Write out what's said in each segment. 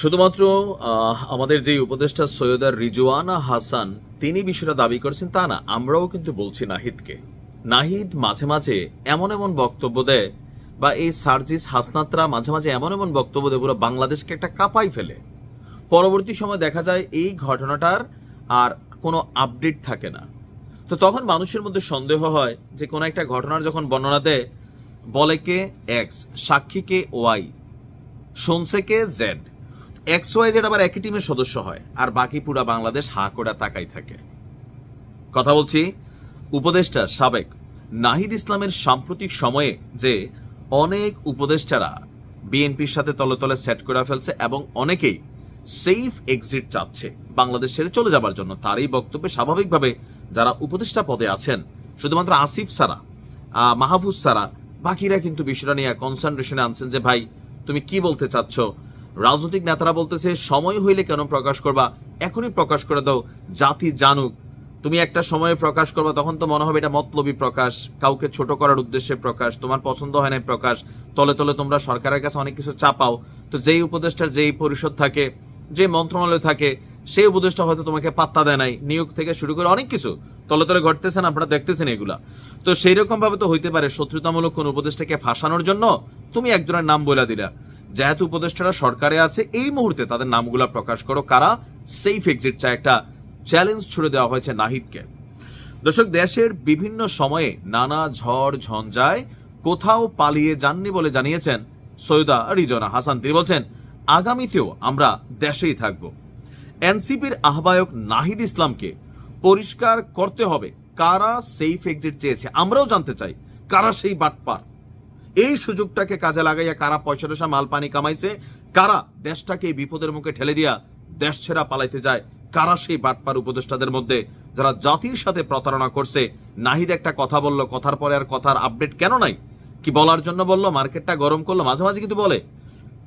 শুধুমাত্র আমাদের যে উপদেষ্টা সৈয়দার রিজওয়ানা হাসান, তিনি বিষয়টা দাবি করেছেন তা না, আমরাও কিন্তু বলছি নাহিদকে। নাহিদ মাঝে মাঝে এমন এমন বক্তব্য দেয় বা এই সার্জিস হাসনাতরা মাঝে মাঝে এমন এমন বক্তব্য দেয়, পুরো বাংলাদেশকে একটা কাঁপাই ফেলে। পরবর্তী সময় দেখা যায় এই ঘটনাটার আর কোনো আপডেট থাকে না। তো তখন মানুষের মধ্যে সন্দেহ হয় যে কোনো একটা ঘটনার যখন বর্ণনা দেয়, বলে কে? এক্স। সাক্ষী কে? ওয়াই। শুনছে কে? জেড। এক্স ওয়াই আবার একই টিমের সদস্য হয়, আর বাকি পুরা বাংলাদেশ হা করে তাকাই থাকে। কথা বলছি উপদেষ্টা সাবেক নাহিদ ইসলামের সাম্প্রতিক সময়ে যে অনেক উপদেষ্টারা বিএনপির সাথে তলে সেট করে ফেলছে এবং অনেকেই সেফ এক্সিট চাচ্ছে বাংলাদেশ ছেড়ে চলে যাবার জন্য। তার এই বক্তব্যে স্বাভাবিকভাবে যারা উপদেষ্টা পদে আছেন, শুধুমাত্র আসিফ সারা মাহফুজ সারা, বাকিরা কিন্তু বিষয়টা নিয়ে কনসেন্ট্রেশনে আনছেন যে, ভাই, তুমি কি বলতে চাচ্ছ? রাজনৈতিক নেতারা বলতেছে, সময় হইলে কেন প্রকাশ করবা? এখনই প্রকাশ করে দাও, জাতি জানুক। তুমি একটা সময়ে প্রকাশ করবা, তখন তো মনে হবে এটা মতলবী প্রকাশ, কাউকে ছোট করার উদ্দেশ্যে প্রকাশ, তোমার পছন্দ হয় না প্রকাশ, তলে তলে তোমরা সরকারের কাছে অনেক কিছু চাপাও। তো যেই উপদেষ্টার যেই পরিষদ থাকে, যে মন্ত্রণালয় থাকে, সেই উপদেষ্টা হয়তো তোমাকে পাত্তা দেয় নাই, নিয়োগ থেকে শুরু করে অনেক কিছু তলে তলে ঘটতেছেন আপনারা দেখতেছেন এগুলা। তো সেই রকম ভাবে তো হইতে পারে, শত্রুতামূলক কোন উপদেষ্টাকে ফাঁসানোর জন্য তুমি একজনের নাম বলে দিলা। যেহেতু উপদেষ্টারা সরকারে আছে, এই মুহূর্তে তাদের নামগুলা প্রকাশ করো। কারা? সেফ এক্সিট চায় একটা চ্যালেঞ্জ ছুড়ে দেওয়া হয়েছে নাহিদকে। দর্শক, দেশের বিভিন্ন সময়ে নানা ঝড় ঝঞ্ঝায় কোথাও পালিয়ে যাননি বলে জানিয়েছেন সৈয়দা রিজনা হাসান। তিনি বলছেন, আগামীতেও আমরা দেশেই থাকব। এনসিপির আহ্বায়ক নাহিদ ইসলামকে পরিষ্কার করতে হবে, কারা সেফ এক্সিট চেয়েছে, আমরাও জানতে চাই, কারা সেই বাটপার। এই সুযোগটাকে কাজে লাগাইয়া কারা পয়সা টসা মাল পানি কামাইছে, কারা দেশটাকে বিপদের মুখে ঠেলে দিয়া দেশ ছেড়া পালাইতে যায়, কারা সেই বাটপার উপদেষ্টাদের মধ্যে যারা জাতির সাথে প্রতারণা করছে। নাহিদ একটা কথা বলল, কথার পরে আর কথার আপডেট কেন নাই? কি বলার জন্য বলল, মার্কেটটা গরম করল, মাঝে মাঝে কিন্তু বলে।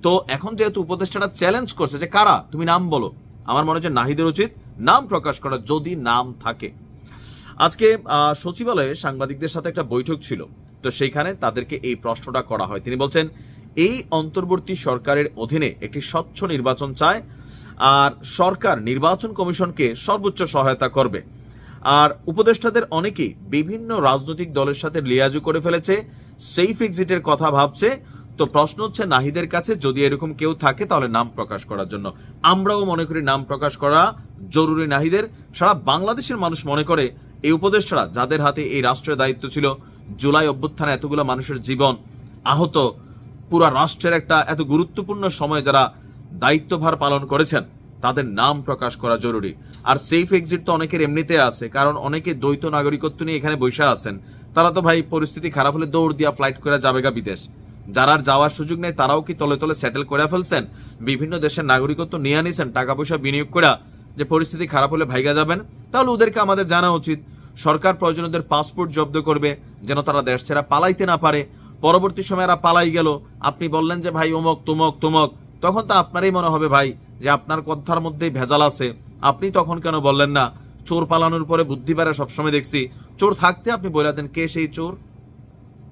তো এখন যেহেতু উপদেষ্টাটা চ্যালেঞ্জ করছে যে কারা, তুমি নাম বলো। আমার মনে হচ্ছে নাহিদের উচিত নাম প্রকাশ করা, যদি নাম থাকে। আজকে সচিবালয়ে সাংবাদিকদের সাথে একটা বৈঠক ছিল। তো সেইখানে তাদেরকে এই প্রশ্নটা করা হয়। তিনি বলছেন, এই অন্তর্বর্তী সরকারের অধীনে একটি স্বচ্ছ নির্বাচন চায়, আর সরকার নির্বাচন কমিশনকে সর্বোচ্চ সহায়তা করবে। আর উপদেষ্টাদের অনেকেই বিভিন্ন রাজনৈতিক দলের সাথে লিয়াজু করে ফেলেছে, সেফ এক্সিটের কথা ভাবছে। তো প্রশ্ন হচ্ছে, নাহিদের কাছে যদি এরকম কেউ থাকে, তাহলে নাম প্রকাশ করার জন্য। আমরাও মনে করি নাম প্রকাশ করা জরুরি নাহিদের। সারা বাংলাদেশের মানুষ মনে করে এই উপদেষ্টারা যাদের হাতে এই রাষ্ট্রের দায়িত্ব ছিল, জুলাই অভ্যুত্থানে এতগুলো মানুষের জীবন আহত, পুরা রাষ্ট্রের একটা এত গুরুত্বপূর্ণ সময় যারা দায়িত্বভার পালন করেছেন, তাদের নাম প্রকাশ করা জরুরি। আর সেফ এক্সিট তো অনেকের এমনিতে আছে, কারণ অনেকে দ্বৈত নাগরিকত্ব নিয়ে এখানে বসে আছেন। তারা তো ভাই পরিস্থিতি খারাপ হলে দৌড় দিয়া ফ্লাইট করে যাবে গা বিদেশ। যারা যাওয়ার সুযোগ নেই, তারাও কি তলে তলে সেটেল করে ফেলছেন? বিভিন্ন দেশের নাগরিকত্ব নিয়ে নিছেন টাকা পয়সা বিনিয়োগ করে যে পরিস্থিতি খারাপ হলে ভাইগা যাবেন? তাহলে ওদেরকে আমাদের জানা উচিত সরকার প্রয়োজন ওদের পাসপোর্ট জব্দ করবে যেন তারা দেশ ছেড়া পালাইতে না পারে। পরবর্তী সময় এরা পালাই গেল। আপনি বললেন যে, ভাই, অমক, তুমক তুমক। তখন তো আপনারই মনে হবে, ভাই, যে আপনার কথার মধ্যেই ভেজাল আছে। আপনি তখন কেন বললেন না, চোর পালানোর পরে বুদ্ধি পারে সবসময় দেখছি। চোর থাকতে আপনি বলে দেন কে সেই চোর?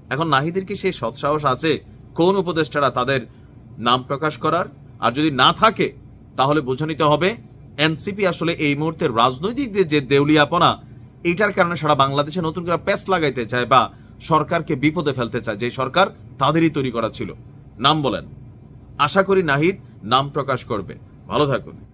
এখন নাহিদের কি সেই সৎসাহস আছে? কোন উপদেষ্টারা তাদের নাম প্রকাশ করার? আর যদি না থাকে, তাহলে বুঝে নিতে হবে, এনসিপি আসলে এই মুহূর্তে রাজনৈতিক যে দেউলিয়াপনা এইটার কারণে সারা বাংলাদেশে নতুন করে প্যাস লাগাইতে চায় বা সরকারকে বিপদে ফেলতে চায় যে সরকার তাদেরই তৈরি করা ছিল। নাম বলেন। আশা করি নাহিদ নাম প্রকাশ করবে। ভালো থাকুন।